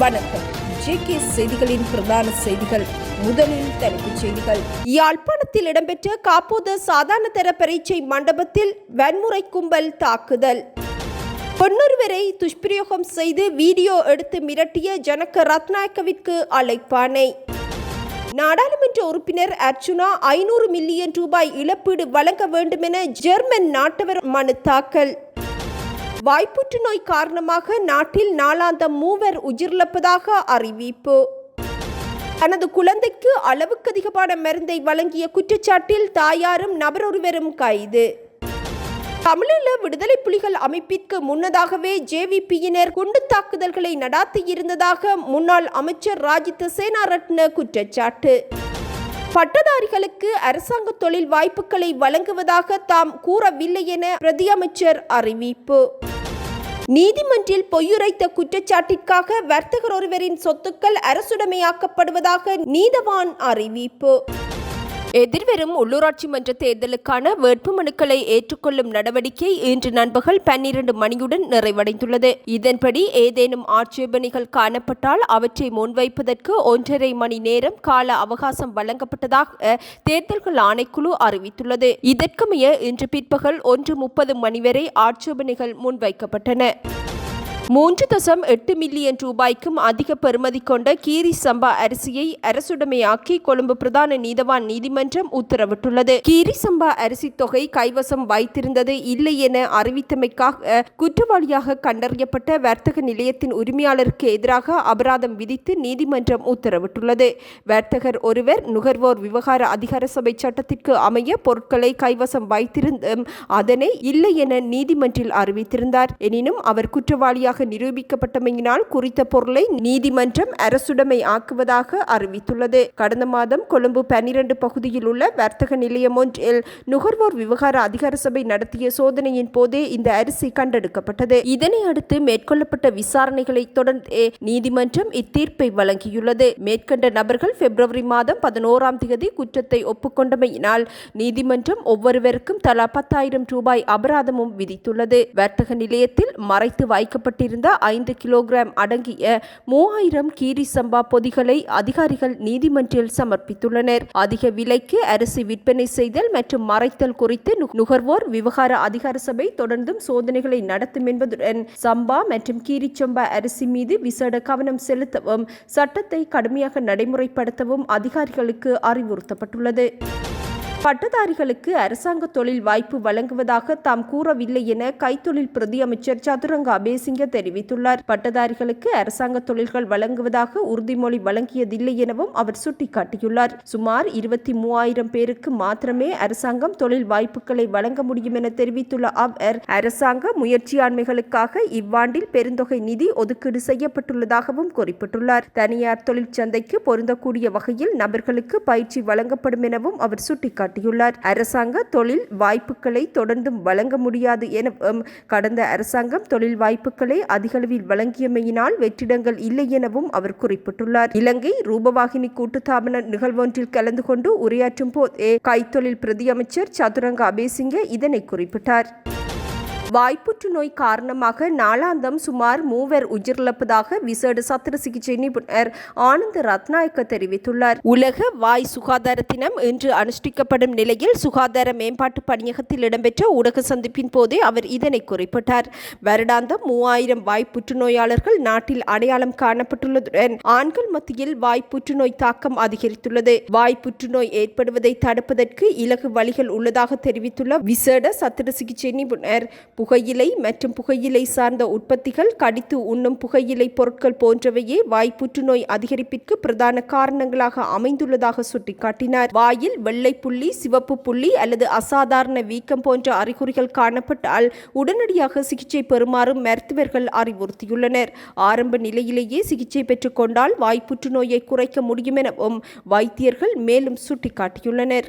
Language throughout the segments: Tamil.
வணக்கம். ஜேகே செய்திகளின் பிரதான செய்திகள். முதலில் தலைப்புச் செய்திகள். யாழ்ப்பாணத்தில் இடம்பெற்ற காப்போத சாதாரண தர பரீட்சை மண்டபத்தில் வன்முறை கும்பல் தாக்குதல். பொன்னொருவரை துஷ்பிரயோகம் செய்து வீடியோ எடுத்து மிரட்டிய ஜனக ரத்நாயக்கவிற்கு அழைப்பானை நாடாளுமன்ற உறுப்பினர் அர்ச்சுனா ஐநூறு மில்லியன் ரூபாய் இழப்பீடு வழங்க வேண்டுமென ஜெர்மன் நாட்டவர் மனு தாக்கல். வாய்ப்புற்று நோய் காரணமாக நாட்டில் நாளாந்தம் மூவர் உயிரிழப்பதாக அறிவிப்பு. தனது குழந்தைக்கு அளவுக்கு அதிகமான மருந்தை வழங்கிய குற்றச்சாட்டில் தாயாரும் நபரொருவரும் கைது. தமிழீழ விடுதலை புலிகள் அமைப்பிற்கு முன்னதாகவே ஜேவிபியினர் குண்டு தாக்குதல்களை நடாத்தியிருந்ததாக முன்னாள் அமைச்சர் ராஜித சேனாரட்ன குற்றச்சாட்டு. பட்டதாரிகளுக்கு அரசாங்க தொழில் வாய்ப்புகளை வழங்குவதாக தாம் கூறவில்லை என பிரதியமைச்சர் அறிவிப்பு. நீதிமன்றில் பொய்யுரைத்த குற்றச்சாட்டிற்காக வர்த்தகர் ஒருவரின் சொத்துக்கள் அரசுடைமையாக்கப்படுவதாக நீதவான் அறிவிப்பு. எதிர்வரும் உள்ளூராட்சி மன்ற தேர்தலுக்கான வேட்புமனுக்களை ஏற்றுக்கொள்ளும் நடவடிக்கை இன்று நண்பகல் பன்னிரண்டு மணியுடன் நிறைவடைந்துள்ளது. இதன்படி ஏதேனும் ஆட்சேபனைகள் காணப்பட்டால் அவற்றை முன்வைப்பதற்கு ஒன்றரை மணி நேரம் கால அவகாசம் வழங்கப்பட்டதாக தேர்தல்கள் ஆணைக்குழு அறிவித்துள்ளது. இதற்குமைய இன்று பிற்பகல் ஒன்று முப்பது மணி வரை ஆட்சேபனைகள் முன்வைக்கப்பட்டன. மூன்று தசம் எட்டு மில்லியன் ரூபாய்க்கும் அதிக பெறுமதி கொண்ட கீரி சம்பா அரிசியை அரசுடைமையாக்கி கொழும்பு பிரதான நீதவான் நீதிமன்றம் உத்தரவிட்டுள்ளது. கீரி சம்பா அரிசி தொகை கைவசம் வைத்திருந்தது இல்லை என அறிவித்தமைக்காக குற்றவாளியாக கண்டறியப்பட்ட வர்த்தக நிலையத்தின் உரிமையாளருக்கு எதிராக அபராதம் விதித்து நீதிமன்றம் உத்தரவிட்டுள்ளது. வர்த்தகர் ஒருவர் நுகர்வோர் விவகார அதிகார சபை சட்டத்திற்கு அமைய பொருட்களை கைவசம் வைத்திருந்தும் அதனை இல்லை என நீதிமன்றில் அறிவித்திருந்தார். எனினும் அவர் குற்றவாளியாக குற்றவாளியாக நிரூபிக்கப்பட்டமையினால் குறித்த பொருளை நீதிமன்றம் அரசுடைமை ஆக்குவதாக அறிவித்துள்ளது. கடந்த மாதம் கொழும்பு பன்னிரண்டு பகுதியில் உள்ள வர்த்தக நிலையம் ஒன்றில் நுகர்வோர் விவகார அதிகார சபை நடத்திய சோதனையின் போதே இந்த அரிசி கண்டெடுக்கப்பட்டது. இதனை அடுத்து மேற்கொள்ளப்பட்ட விசாரணைகளை தொடர்ந்து நீதிமன்றம் இத்தீர்ப்பை வழங்கியுள்ளது. மேற்கண்ட நபர்கள் பிப்ரவரி மாதம் பதினோராம் தேதி குற்றத்தை ஒப்புக்கொண்டமையினால் நீதிமன்றம் ஒவ்வொருவருக்கும் தலா பத்தாயிரம் ரூபாய் அபராதமும் விதித்துள்ளது. வர்த்தக நிலையத்தில் மறைத்து வைக்கப்பட்டு இருந்த ஐந்து கிலோகிராம் அடங்கிய மூவாயிரம் கீரி சம்பா பொதிகளை அதிகாரிகள் நீதிமன்றில் சமர்ப்பித்துள்ளனர். அதிக விலைக்கு அரிசி விற்பனை செய்தல் மற்றும் மறைத்தல் குறித்து நுகர்வோர் விவகார அதிகார சபை தொடர்ந்தும் சோதனைகளை நடத்தும் என்பதுடன் சம்பா மற்றும் கீரி சம்பா அரிசி மீது விசேட கவனம் செலுத்தவும் சட்டத்தை கடுமையாக நடைமுறைப்படுத்தவும் அதிகாரிகளுக்கு அறிவுறுத்தப்பட்டுள்ளது. பட்டதாரிகளுக்கு அரசாங்க தொழில் வாய்ப்பு வழங்குவதாக தாம் கூறவில்லை என கைத்தொழில் பிரதி அமைச்சர் சதுரங்க அபேசிங்க தெரிவித்துள்ளார். பட்டதாரிகளுக்கு அரசாங்க தொழில்கள் வழங்குவதாக உறுதிமொழி வழங்கியதில்லை எனவும் அவர் சுட்டிக்காட்டியுள்ளார். சுமார் இருபத்தி மூவாயிரம் பேருக்கு மாத்திரமே அரசாங்கம் தொழில் வாய்ப்புகளை வழங்க முடியும் என தெரிவித்துள்ள அவர் அரசாங்க முயற்சியாண்மைகளுக்காக இவ்வாண்டில் பெருந்தொகை நிதி ஒதுக்கீடு செய்யப்பட்டுள்ளதாகவும் குறிப்பிட்டுள்ளார். தனியார் தொழிற்சந்தைக்கு பொருந்தக்கூடிய வகையில் நபர்களுக்கு பயிற்சி வழங்கப்படும் எனவும் அவர் சுட்டிக்காட்டினார் சுட்டிக்காட்டியுள்ளார் அரசாங்க தொழில் வாய்ப்புகளை தொடர்ந்தும் வழங்க முடியாது என கடந்த அரசாங்கம் தொழில் வாய்ப்புகளை அதிகளவில் வழங்கியமையினால் வெற்றிடங்கள் இல்லை எனவும் அவர் குறிப்பிட்டுள்ளார். இலங்கை ரூபவாகினி கூட்டுத்தாபன நிகழ்வொன்றில் கலந்து கொண்டு உரையாற்றும் போதே கைத்தொழில் பிரதியமைச்சர் சதுரங்க அபேசிங்க இதனை குறிப்பிட்டார். வாய்ப்புற்று நோய் காரணமாக நாளாந்தம் சுமார் மூவர் உயிரிழப்பதாக விசேட சத்திர சிகிச்சை நிபுணர் ஆனந்த் ரத்நாயக்க தெரிவித்துள்ளார். உலக வாய் சுகாதார தினம் இன்று அனுஷ்டிக்கப்படும் நிலையில் சுகாதார மேம்பாட்டு பணியகத்தில் இடம்பெற்ற ஊடக சந்திப்பின் போதே அவர் இதனை குறிப்பிட்டார். வருடாந்தம் மூவாயிரம் வாய் புற்றுநோயாளர்கள் நாட்டில் அடையாளம் காணப்பட்டுள்ளதுடன் ஆண்கள் மத்தியில் வாய் புற்றுநோய் தாக்கம் அதிகரித்துள்ளது. வாய் புற்றுநோய் ஏற்படுவதை தடுப்பதற்கு இலகு வழிகள் உள்ளதாக தெரிவித்துள்ள விசேட சத்திர சிகிச்சை நிபுணர் புகையிலை மற்றும் புகையிலை சார்ந்த உற்பத்திகள் கடித்து உண்ணும் புகையிலை பொருட்கள் போன்றவையே வாய் புற்றுநோய் அதிகரிப்பிற்கு பிரதான காரணங்களாக அமைந்துள்ளதாக சுட்டிக்காட்டினார். வாயில் வெள்ளை புள்ளி சிவப்பு புள்ளி அல்லது அசாதாரண வீக்கம் போன்ற அறிகுறிகள் காணப்பட்டால் உடனடியாக சிகிச்சை பெறுமாறு மருத்துவர்கள் அறிவுறுத்தியுள்ளனர். ஆரம்ப நிலையிலேயே சிகிச்சை பெற்றுக்கொண்டால் வாய் புற்றுநோயை குறைக்க முடியும் எனவும் வைத்தியர்கள் மேலும் சுட்டிக்காட்டியுள்ளனர்.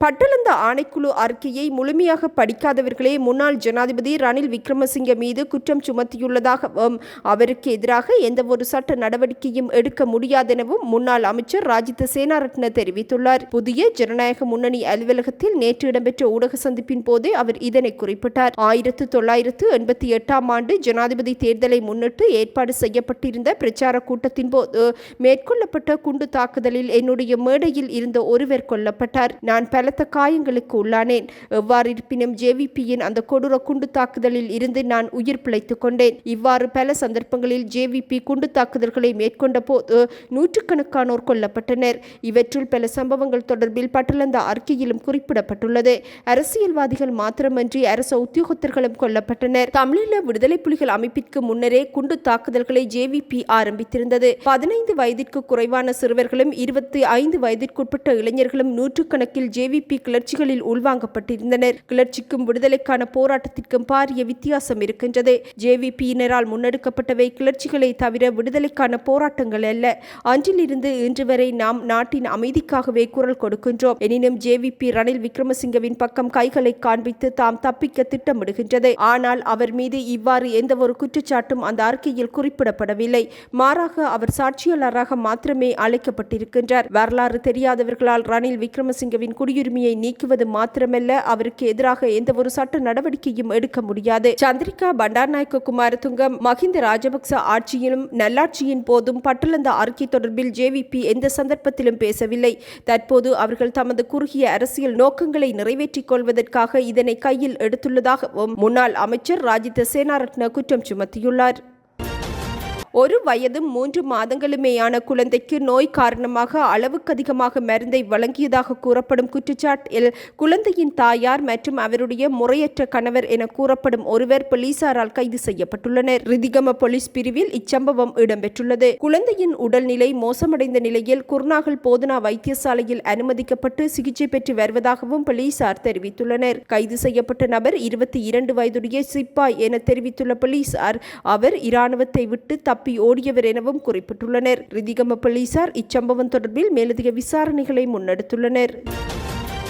பட்டளந்த ஆணைக்குழு அறிக்கையை முழுமையாக படிக்காதவர்களே முன்னாள் ஜனாதிபதி ரணில் விக்ரமசிங்க மீது குற்றம் சுமத்தியுள்ளதாகவும் அவருக்கு எதிராக எந்தவொரு சட்ட நடவடிக்கையும் எடுக்க முடியாதெனவும் முன்னாள் அமைச்சர் ராஜித சேனாரட்ன தெரிவித்துள்ளார். புதிய ஜனநாயக முன்னணி அலுவலகத்தில் நேற்று இடம்பெற்ற ஊடக சந்திப்பின் போதே அவர் இதனை குறிப்பிட்டார். ஆயிரத்து தொள்ளாயிரத்து எண்பத்தி எட்டாம் ஆண்டு ஜனாதிபதி தேர்தலை முன்னிட்டு ஏற்பாடு செய்யப்பட்டிருந்த பிரச்சார கூட்டத்தின் போது மேற்கொள்ளப்பட்ட குண்டு தாக்குதலில் என்னுடைய மேடையில் இருந்த ஒருவர் கொல்லப்பட்டார். நான் பலத்த காயங்களுக்கு உள்ளானேன். எவ்வாறு இருப்பினும் ஜேவிபியின் அந்த கொடூர குண்டு தாக்குதலில் இருந்து நான் உயிர் பிழைத்துக் கொண்டேன். இவ்வாறு பல சந்தர்ப்பங்களில் ஜேவிபி குண்டு தாக்குதல்களை மேற்கொண்ட போது நூற்றுக்கணக்கானோர் கொல்லப்பட்டனர். இவற்றுள் பல சம்பவங்கள் தொடர்பில் பட்டளந்த அறிக்கையிலும் குறிப்பிடப்பட்டுள்ளது. அரசியல்வாதிகள் மாத்திரமன்றி அரச உத்தியோகத்தர்களும் கொல்லப்பட்டனர். தமிழீழ விடுதலை புலிகள் அமைப்பிற்கு முன்னரே குண்டு தாக்குதல்களை ஜேவிபி ஆரம்பித்திருந்தது. பதினைந்து வயதிற்கு குறைவான சிறுவர்களும் இருபத்தி ஐந்து வயதிற்குட்பட்ட இளைஞர்களும் நூற்றுக்கணக்கில் ஜேவி ஏவிபி கிளர்ச்சிகளில் உள்வாங்கப்பட்டிருந்தனர். கிளர்ச்சிக்கும் விடுதலைக்கான போராட்டத்திற்கும் பாரிய வித்தியாசம் இருக்கின்றது. ஜேவிபியினரால் முன்னெடுக்கப்பட்டவை கிளர்ச்சிகளை தவிர விடுதலைக்கான போராட்டங்கள் அல்ல. அன்றிலிருந்து இன்று வரை நாம் நாட்டின் அமைதிக்காகவே குரல் கொடுக்கின்றோம். எனினும் ஜேவிபி ரணில் விக்ரமசிங்கவின் பக்கம் கைகளை காண்பித்து தாம் தப்பிக்க திட்டமிடுகின்றது. ஆனால் அவர் மீது இவ்வாறு எந்த ஒரு குற்றச்சாட்டும் அந்த அறிக்கையில் குறிப்பிடப்படவில்லை. மாறாக அவர் சாட்சியாளராக மாத்திரமே அழைக்கப்பட்டிருக்கின்றார். வரலாறு தெரியாதவர்களால் ரணில் விக்ரமசிங்கவின் உரிமையை நீக்குவது மாத்திரமல்ல அவருக்கு எதிராக எந்த ஒரு சட்ட நடவடிக்கையும் எடுக்க முடியாது. சந்திரிகா பண்டார்நாயக்க குமாரதுங்கம் மஹிந்த ராஜபக்ச ஆட்சியிலும் நல்லாட்சியின் போதும் பட்டளந்த அறிக்கை தொடர்பில் ஜேவிபி எந்த சந்தர்ப்பத்திலும் பேசவில்லை. தற்போது அவர்கள் தமது குறுகிய அரசியல் நோக்கங்களை நிறைவேற்றிக் கொள்வதற்காக இதனை கையில் எடுத்துள்ளதாகவும் முன்னாள் அமைச்சர் ராஜித சேனாரட்ன குற்றம் சுமத்தியுள்ளார். ஒரு வயதும் மூன்று மாதங்களுமேயான குழந்தைக்கு நோய் காரணமாக அளவுக்கு அதிகமாக மருந்தை வழங்கியதாக கூறப்படும் குற்றச்சாட்டில் குழந்தையின் தாயார் மற்றும் அவருடைய முறையற்ற கணவர் என கூறப்படும் ஒருவர் போலீசாரால் கைது செய்யப்பட்டுள்ளனர். ரிதிகம போலீஸ் பிரிவில் இச்சம்பவம் இடம்பெற்றுள்ளது. குழந்தையின் உடல்நிலை மோசமடைந்த நிலையில் குர்நாகல் போதனா வைத்தியசாலையில் அனுமதிக்கப்பட்டு சிகிச்சை பெற்று வருவதாகவும் போலீசார் தெரிவித்துள்ளனர். கைது செய்யப்பட்ட நபர் இருபத்தி இரண்டு வயதுடைய சிப்பாய் என தெரிவித்துள்ள போலீசார் அவர் இராணுவத்தை விட்டு தப்ப ஓடியவர் எனவும் குறிப்பிட்டுள்ளனர். ரிதிகம போலீசார் இச்சம்பவம் தொடர்பில் மேலதிக விசாரணைகளை முன்னெடுத்துள்ளனர்.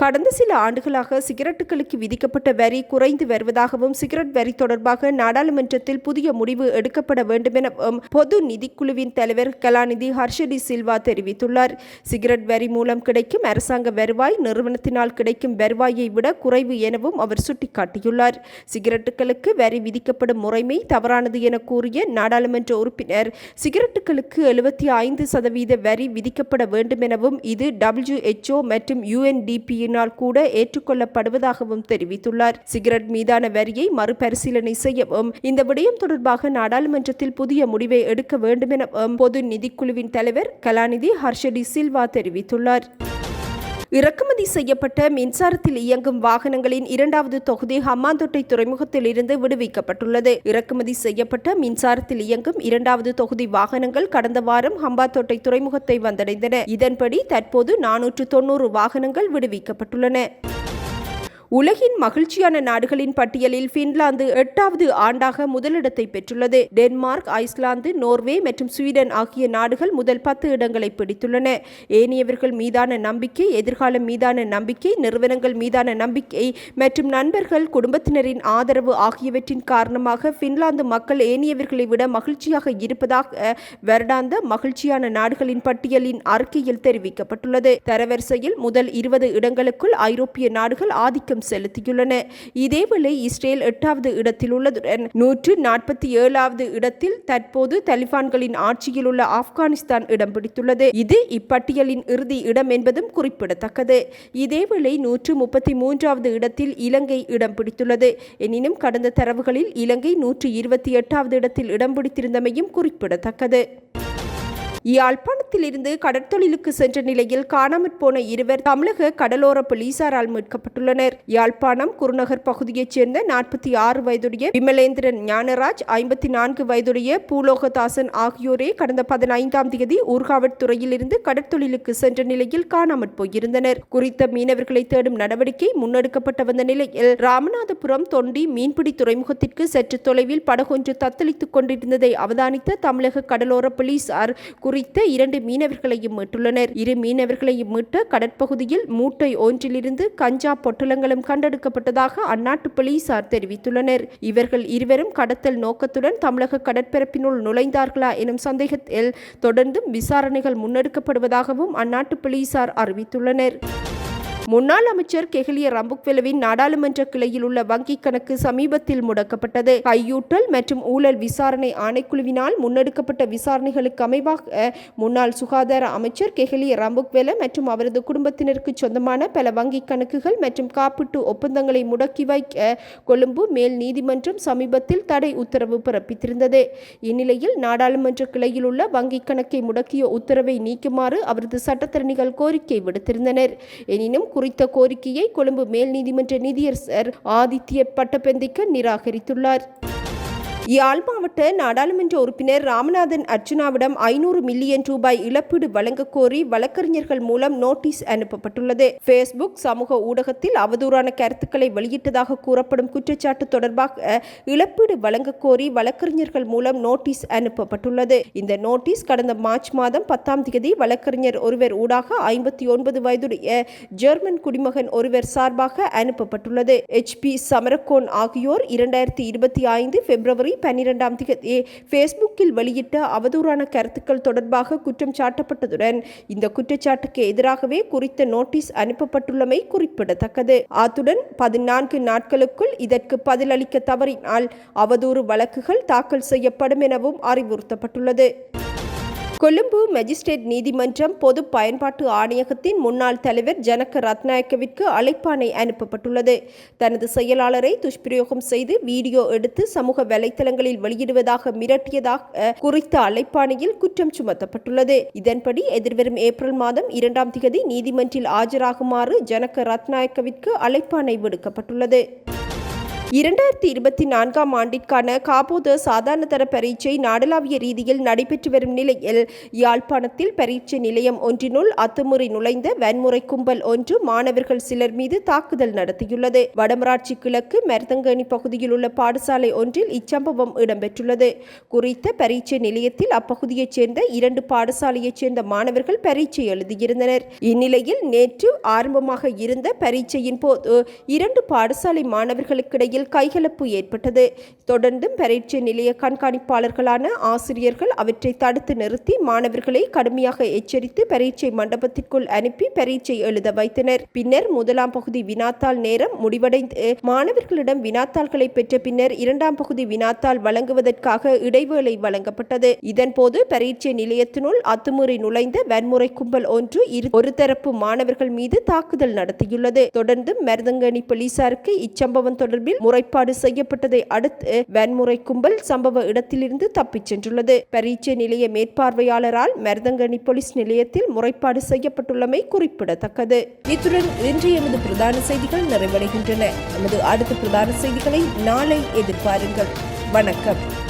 கடந்த சில ஆண்டுகளாக சிகரெட்டுகளுக்கு விதிக்கப்பட்ட வரி குறைந்து வருவதாகவும் சிகரெட் வரி தொடர்பாக நாடாளுமன்றத்தில் புதிய முடிவு எடுக்கப்பட வேண்டும் என பொது நிதிக்குழுவின் தலைவர் கலாநிதி ஹர்ஷடி சில்வா தெரிவித்துள்ளார். சிகரெட் வரி மூலம் கிடைக்கும் அரசாங்க வருவாய் நிறுவனத்தினால் கிடைக்கும் வருவாயை விட குறைவு எனவும் அவர் சுட்டிக்காட்டியுள்ளார். சிகரெட்டுகளுக்கு வரி விதிக்கப்படும் முறைமை தவறானது என கூறிய நாடாளுமன்ற உறுப்பினர் சிகரெட்டுகளுக்கு எழுபத்தி ஐந்து சதவீத வரி விதிக்கப்பட வேண்டும் எனவும் இது டபிள்யூஎச்ஓ மற்றும் யுஎன்டிபி னால் கூட ஏற்றுக்கொள்ளப்படுவதாகவும் தெரிவித்துள்ளார். சிகரெட் மீதான வரியை மறுபரிசீலனை செய்யவும் இந்த விடயம் தொடர்பாக நாடாளுமன்றத்தில் புதிய முடிவை எடுக்க வேண்டும் என பொது நிதிக்குழுவின் தலைவர் கலாநிதி ஹர்ஷடி சில்வா தெரிவித்துள்ளார். இறக்குமதி செய்யப்பட்ட மின்சாரத்தில் இயங்கும் வாகனங்களின் இரண்டாவது தொகுதி ஹம்மாந்தோட்டை துறைமுகத்தில் இருந்து விடுவிக்கப்பட்டுள்ளது. இறக்குமதி செய்யப்பட்ட மின்சாரத்தில் இயங்கும் இரண்டாவது தொகுதி வாகனங்கள் கடந்த வாரம் ஹம்பாந்தோட்டை துறைமுகத்தை வந்தடைந்தன. இதன்படி தற்போது நானூற்று தொன்னூறு வாகனங்கள் விடுவிக்கப்பட்டுள்ளன. உலகின் மகிழ்ச்சியான நாடுகளின் பட்டியலில் பின்லாந்து எட்டாவது ஆண்டாக முதலிடத்தை பெற்றுள்ளது. டென்மார்க் ஐஸ்லாந்து நோர்வே மற்றும் ஸ்வீடன் ஆகிய நாடுகள் முதல் பத்து இடங்களை பிடித்துள்ளன. ஏனையவர்கள் மீதான நம்பிக்கை எதிர்காலம் மீதான நம்பிக்கை நிறுவனங்கள் மீதான நம்பிக்கை மற்றும் நண்பர்கள் குடும்பத்தினரின் ஆதரவு ஆகியவற்றின் காரணமாக பின்லாந்து மக்கள் ஏனையவர்களை விட மகிழ்ச்சியாக இருப்பதாக வருடாந்த மகிழ்ச்சியான நாடுகளின் பட்டியலின் அறிக்கையில் தெரிவிக்கப்பட்டுள்ளது. தரவரிசையில் முதல் இருபது இடங்களுக்குள் ஐரோப்பிய நாடுகள் ஆதிக்கம் செலுத்தியுள்ளன. இதேவேளை இஸ்ரேல் எட்டாவது இடத்தில் உள்ளதுடன் நூற்று நாற்பத்தி ஏழாவது இடத்தில் தற்போது தலிபான்களின் ஆட்சியில் உள்ள ஆப்கானிஸ்தான் இடம் பிடித்துள்ளது. இது இப்பட்டியலின் இறுதி இடம் என்பதும் குறிப்பிடத்தக்கது. இதேவேளை நூற்று முப்பத்தி மூன்றாவது இடத்தில் இலங்கை இடம் பிடித்துள்ளது. எனினும் கடந்த தரவுகளில் இலங்கை நூற்று இருபத்தி எட்டாவது இடத்தில் இடம் பிடித்திருந்தமையும் குறிப்பிடத்தக்கது. யாழ்ப்பாண யாழ்ப்பாணத்திலிருந்து கடற்தொழிலுக்கு சென்ற நிலையில் காணாமற் போன இருவர் தமிழக கடலோர போலீசாரால் மீட்கப்பட்டுள்ளனர். யாழ்ப்பாணம் குருநகர் பகுதியைச் சேர்ந்த நாற்பத்தி ஆறு வயதுடைய விமலேந்திரன் ஞானராஜ் ஐம்பத்தி நான்கு வயதுடைய பூலோகதாசன் ஆகியோரே கடந்த பதினைந்தாம் தேதி ஊர்காவற்துறையிலிருந்து கடற்தொழிலுக்கு சென்ற நிலையில் காணாமற் போயிருந்தனர். குறித்த மீனவர்களை தேடும் நடவடிக்கை முன்னெடுக்கப்பட்டு வந்த நிலையில் ராமநாதபுரம் தொண்டி மீன்பிடி துறைமுகத்திற்கு சற்று தொலைவில் படகொன்று தத்தளித்துக் கொண்டிருந்ததை அவதானித்த தமிழக கடலோர போலீசார் குறித்த இரண்டு மீனவர்களையும் மீட்டுள்ளனர். இரு மீனவர்களையும் மீட்ட கடற்பகுதியில் மூட்டை ஒன்றிலிருந்து கஞ்சா பொட்டலங்களும் கண்டெடுக்கப்பட்டதாக அந்நாட்டு போலீசார் தெரிவித்துள்ளனர். இவர்கள் இருவரும் கடத்தல் நோக்கத்துடன் தமிழக கடற்பரப்பினுள் நுழைந்தார்களா எனும் சந்தேகத்தில் தொடர்ந்தும் விசாரணைகள் முன்னெடுக்கப்படுவதாகவும் அந்நாட்டு போலீசார் அறிவித்துள்ளனர். முன்னாள் அமைச்சர் கெஹலிய ரம்புக்வெலவின் நாடாளுமன்ற கிளையில் உள்ள வங்கிக் கணக்கு சமீபத்தில் முடக்கப்பட்டது. கையூட்டல் மற்றும் ஊழல் விசாரணை ஆணைக்குழுவினால் முன்னெடுக்கப்பட்ட விசாரணைகளுக்கு அமைவாக முன்னாள் சுகாதார அமைச்சர் கெஹலிய ரம்புக்வெல மற்றும் அவரது குடும்பத்தினருக்கு சொந்தமான பல வங்கிக் கணக்குகள் மற்றும் காப்பீட்டு ஒப்பந்தங்களை முடக்கி வைக்க கொழும்பு மேல் நீதிமன்றம் சமீபத்தில் தடை உத்தரவு பிறப்பித்திருந்தது. இந்நிலையில் நாடாளுமன்ற கிளையில் உள்ள வங்கிக் கணக்கை முடக்கிய உத்தரவை நீக்குமாறு அவரது சட்டத்தரணிகள் கோரிக்கை விடுத்திருந்தனர். எனினும் குறித்த கோரிக்கையை கொழும்பு மேல் நீதிமன்ற நீதியரசர் ஆதித்ய பட்டபெந்திக்க நிராகரித்துள்ளார். யாழ் மாவட்ட நாடாளுமன்ற உறுப்பினர் ராமநாதன் அர்ச்சுனாவிடம் ஐநூறு மில்லியன் ரூபாய் இழப்பீடு வழங்கக் கோரி வழக்கறிஞர்கள் மூலம் நோட்டீஸ் அனுப்பப்பட்டுள்ளது. ஃபேஸ்புக் சமூக ஊடகத்தில் அவதூறான கருத்துக்களை வெளியிட்டதாக கூறப்படும் குற்றச்சாட்டு தொடர்பாக இழப்பீடு வழங்கக் கோரி வழக்கறிஞர்கள் மூலம் நோட்டீஸ் அனுப்பப்பட்டுள்ளது. இந்த நோட்டீஸ் கடந்த மார்ச் மாதம் பத்தாம் தேதி வழக்கறிஞர் ஒருவர் ஊடாக ஐம்பத்தி ஒன்பது வயதுடைய ஜெர்மன் குடிமகன் ஒருவர் சார்பாக அனுப்பப்பட்டுள்ளது. எச் பி சமரகோன் ஆகியோர் இரண்டாயிரத்தி இருபத்தி ஐந்து பிப்ரவரி பன்னிரெண்டாம் தேதி ஃபேஸ்புக்கில் வெளியிட்ட அவதூறான கருத்துக்கள் தொடர்பாக குற்றம் சாட்டப்பட்டதுடன் இந்த குற்றச்சாட்டுக்கு எதிராகவே குறித்த நோட்டீஸ் அனுப்பப்பட்டுள்ளமை குறிப்பிடத்தக்கது. அத்துடன் பதினான்கு நாட்களுக்குள் இதற்கு பதிலளிக்க தவறினால் அவதூறு வழக்குகள் தாக்கல் செய்யப்படும் எனவும் அறிவுறுத்தப்பட்டுள்ளது. கொழும்பு மெஜிஸ்ட்ரேட் நீதிமன்றம் பொது பயன்பாட்டு ஆணையகத்தின் முன்னாள் தலைவர் ஜனக ரத்நாயக்கவிற்கு அழைப்பாணை அனுப்பப்பட்டுள்ளது. தனது செயலாளரை துஷ்பிரயோகம் செய்து வீடியோ எடுத்து சமூக வலைத்தளங்களில் வெளியிடுவதாக மிரட்டியதாக குறித்த அழைப்பாணையில் குற்றம் சுமத்தப்பட்டுள்ளது. இதன்படி எதிர்வரும் ஏப்ரல் மாதம் இரண்டாம் தேதி நீதிமன்றில் ஆஜராகுமாறு ஜனக ரத்நாயக்கவிற்கு அழைப்பாணை விடுக்கப்பட்டுள்ளது. இரண்டாயிரத்தி இருபத்தி நான்காம் ஆண்டிற்கான காபோத சாதாரண தர பரீட்சை நாடளாவிய ரீதியில் நடைபெற்று வரும் நிலையில் யாழ்ப்பாணத்தில் பரீட்சை நிலையம் ஒன்றினுள் அத்துமுறை நுழைந்த வன்முறை கும்பல் ஒன்று மாணவர்கள் சிலர் மீது தாக்குதல் நடத்தியுள்ளது. வடமராட்சி கிழக்கு மெர்தங்கனி பகுதியில் உள்ள பாடசாலை ஒன்றில் இச்சம்பவம் இடம்பெற்றுள்ளது. குறித்த பரீட்சை நிலையத்தில் அப்பகுதியைச் சேர்ந்த இரண்டு பாடசாலையைச் சேர்ந்த மாணவர்கள் பரீட்சை எழுதியிருந்தனர். இந்நிலையில் நேற்று ஆரம்பமாக இருந்த பரீட்சையின் போது இரண்டு பாடசாலை மாணவர்களுக்கிடையில் இடையில் கைகலப்பு ஏற்பட்டது. தொடர்ந்தும் பரீட்சை நிலைய கண்காணிப்பாளர்களான ஆசிரியர்கள் அவற்றை தடுத்து நிறுத்தி மாணவர்களை கடுமையாக எச்சரித்து பரீட்சை மண்டபத்திற்குள் அனுப்பி பரீட்சை எழுத வைத்தனர். பின்னர் முதலாம் பகுதி வினாத்தாள் நேரம் முடிவடைந்து மாணவர்களிடம் வினாத்தாள்களை பெற்ற பின்னர் இரண்டாம் பகுதி வினாத்தாள் வழங்குவதற்காக இடைவேளை வழங்கப்பட்டது. இதன்போது பரீட்சை நிலையத்தினுள் அத்துமுறை நுழைந்த வன்முறை கும்பல் ஒன்று ஒரு தரப்பு மாணவர்கள் மீது தாக்குதல் நடத்தியுள்ளது. தொடர்ந்து மருதங்கணி போலீசாருக்கு இச்சம்பவம் தொடர்பில் முறைப்பாடு செய்யப்பட்டதை அடுத்து வன்முறை கும்பல் சம்பவ இடத்திலிருந்து தப்பிச் சென்றுள்ளது. பரீட்சை நிலைய மேற்பார்வையாளரால் மருதங்கனி போலீஸ் நிலையத்தில் முறைப்பாடு செய்யப்பட்டுள்ளமை குறிப்பிடத்தக்கது. இத்துடன் இன்று எமது பிரதான செய்திகள் நிறைவடைகின்றன. எமது அடுத்த பிரதான செய்திகளை நாளை எதிர்பாருங்கள். வணக்கம்.